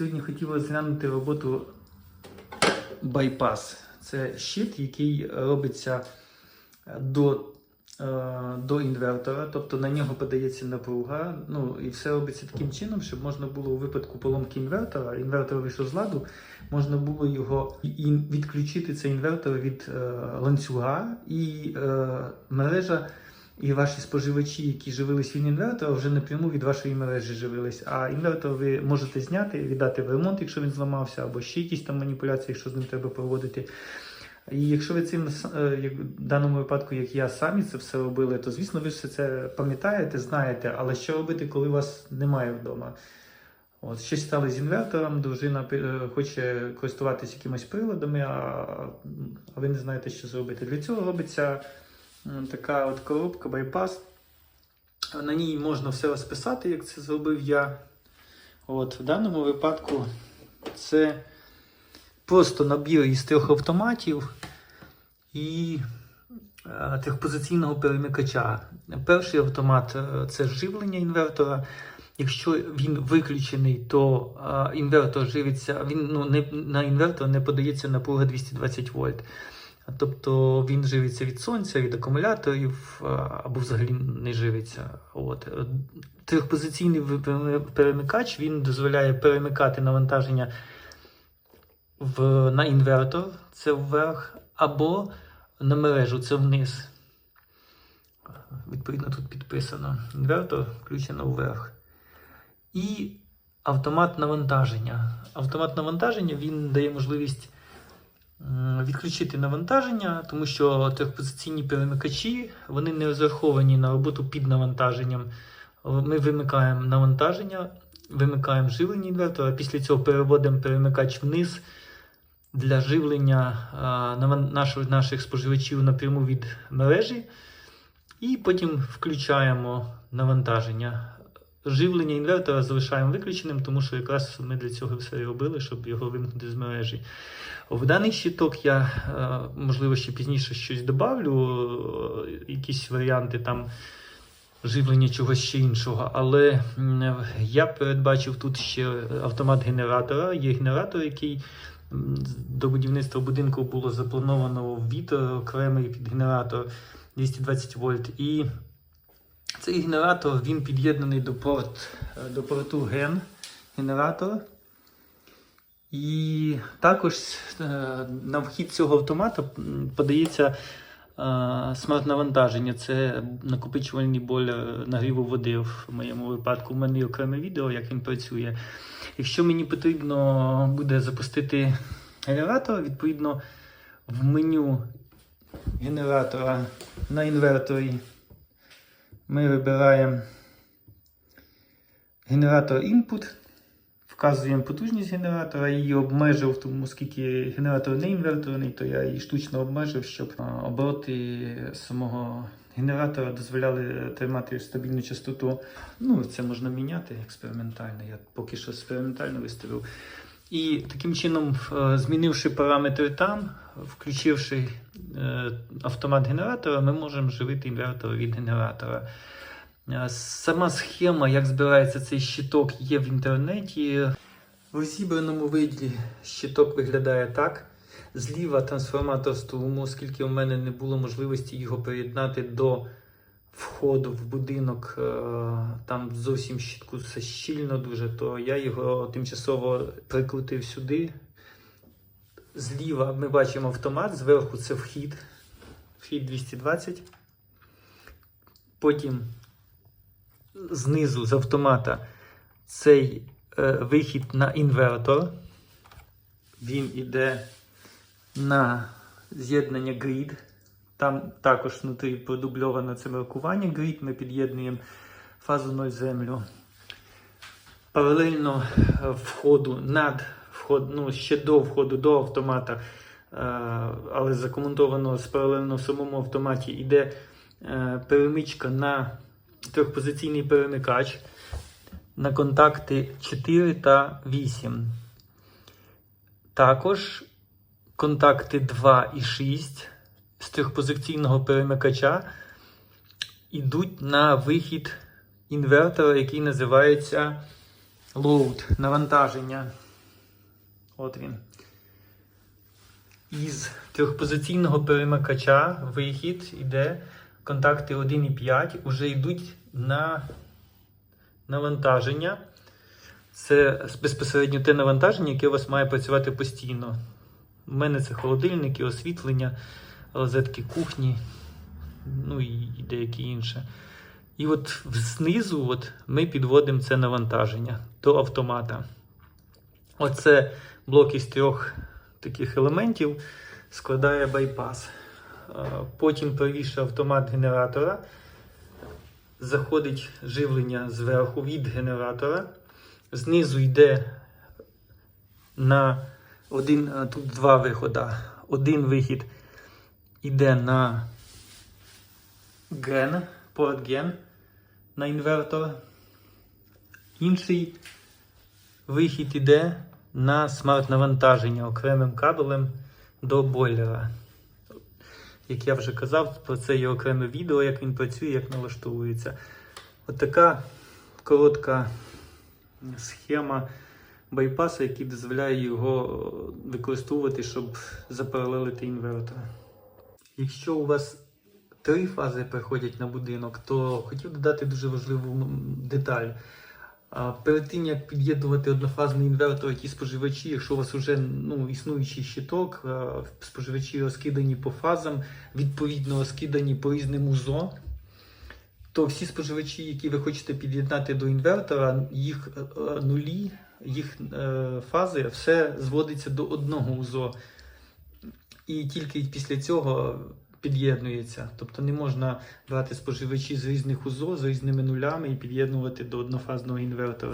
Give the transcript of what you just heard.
Сьогодні хотів розглянути роботу байпас. Це щит, який робиться до, е, до інвертора, тобто на нього подається напруга. Ну і все робиться таким чином, щоб можна було у випадку поломки інвертора, інвертор вийшов з ладу, можна було його відключити цей інвертор від е, ланцюга і е, мережа. І ваші споживачі, які живились від інвертора, вже напряму від вашої мережі живились. А інвертор ви можете зняти, віддати в ремонт, якщо він зламався, або ще якісь там маніпуляції, якщо з ним треба проводити. І якщо ви цим е, як в даному випадку, як я самі це все робили, то звісно ви все це пам'ятаєте, знаєте, але що робити, коли вас немає вдома? От щось стало з інвертором, дружина е, хоче користуватися якимось приладами, а, ви не знаєте, що зробити. Для цього робиться така от коробка байпас. На ній можна все розписати, як це зробив я. От, В даному випадку це просто набір із трьох автоматів і е, трьохпозиційного перемикача. Перший автомат е, це живлення інвертора. Якщо він виключений, то е, інвертор живиться, він ну, не, на інвертор не подається напруга 220 вольт. Тобто він живиться від сонця, від акумуляторів або взагалі не живиться. От. Е, Трьохпозиційний перемикач він дозволяє перемикати навантаження в, на інвертор, це вверх, або на мережу, це вниз. Відповідно, тут підписано. Інвертор включено вверх. І автомат навантаження. Автомат навантаження він дає можливість відключити навантаження, тому що трьохпозиційні перемикачі вони не розраховані на роботу під навантаженням. Ми вимикаємо навантаження, вимикаємо живлення інвертора, після цього переводимо перемикач вниз для живлення наших споживачів напряму від мережі, і потім включаємо навантаження. Живлення інвертора залишаємо виключеним, тому що якраз ми для цього все робили, щоб його вимкнути з мережі. В даний щиток я, е, можливо, ще пізніше щось добавлю, е, якісь варіанти там живлення чогось ще іншого. Але я передбачив тут ще автомат генератора. Є генератор, який до будівництва будинку було заплановано від окремий під генератор 220 вольт. І цей генератор він під'єднаний до, порт, е, до порту ген генератор. І також е, на вхід цього автомата подається е, смарт-навантаження. Це накопичувальний бойлер нагріву води в моєму випадку. У мене є окреме відео, як він працює. Якщо мені потрібно буде запустити генератор, відповідно в меню генератора на інверторі ми вибираємо генератор input, вказуємо потужність генератора, я її обмежив, тому оскільки генератор не інверторний, то я її штучно обмежив, щоб обороти самого генератора дозволяли тримати стабільну частоту. Ну, це можна міняти експериментально. Я поки що експериментально виставив. І таким чином, е, змінивши параметри там, включивши автомат генератора, ми можемо живити інвертор від генератора. Е, Сама схема, як збирається цей щиток, є в інтернеті. В розібраному виді щиток виглядає так. Зліва трансформатор струму, оскільки у мене не було можливості його приєднати до входу в будинок, е, там зовсім щитку все щільно дуже, то я його тимчасово прикрутив сюди. Зліва ми бачимо автомат, зверху це вхід, вхід 220. Потім знизу з автомата цей е, вихід на інвертор. Він іде на з'єднання грід. Там також внутрі продубльовано це маркування грід. Ми під'єднуємо фазу 0 землю. Паралельно е, входу над вход, ну, ще до входу до автомата, е, але закоментовано з паралельно в самому автоматі йде е, перемичка на трьохпозиційний перемикач на контакти 4 та 8. Також контакти 2 і 6 з трьохпозиційного перемикача йдуть на вихід інвертора, який називається load, навантаження. От він. Із трьохпозиційного перемикача вихід іде, контакти 1 і 5 вже йдуть на навантаження. Це безпосередньо те навантаження, яке у вас має працювати постійно. У мене це холодильники, освітлення, розетки кухні, ну і деякі інше. І от знизу от ми підводимо це навантаження до автомата. Оце блок із трьох таких елементів складає байпас. Е, Потім правіше автомат генератора. Заходить живлення зверху від генератора. Знизу йде на один, тут два виходи. Один вихід йде на ген, порт ген на інвертор. Інший вихід іде на смарт-навантаження окремим кабелем до бойлера. Як я вже казав, про це є окреме відео, як він працює, як налаштовується. От така коротка схема байпаса, який дозволяє його використовувати, щоб запаралелити інвертор. Якщо у вас три фази приходять на будинок, то хотів додати дуже важливу деталь. Перед тим як під'єднувати однофазний інвертор, ті споживачі, якщо у вас вже ну, існуючий щиток, споживачі розкидані по фазам, відповідно розкидані по різним УЗО, то всі споживачі, які ви хочете під'єднати до інвертора, їх е, нулі, їх е, фази, все зводиться до одного УЗО. І тільки після цього під'єднується. Тобто не можна брати споживачі з різних УЗО, з різними нулями і під'єднувати до однофазного інвертора.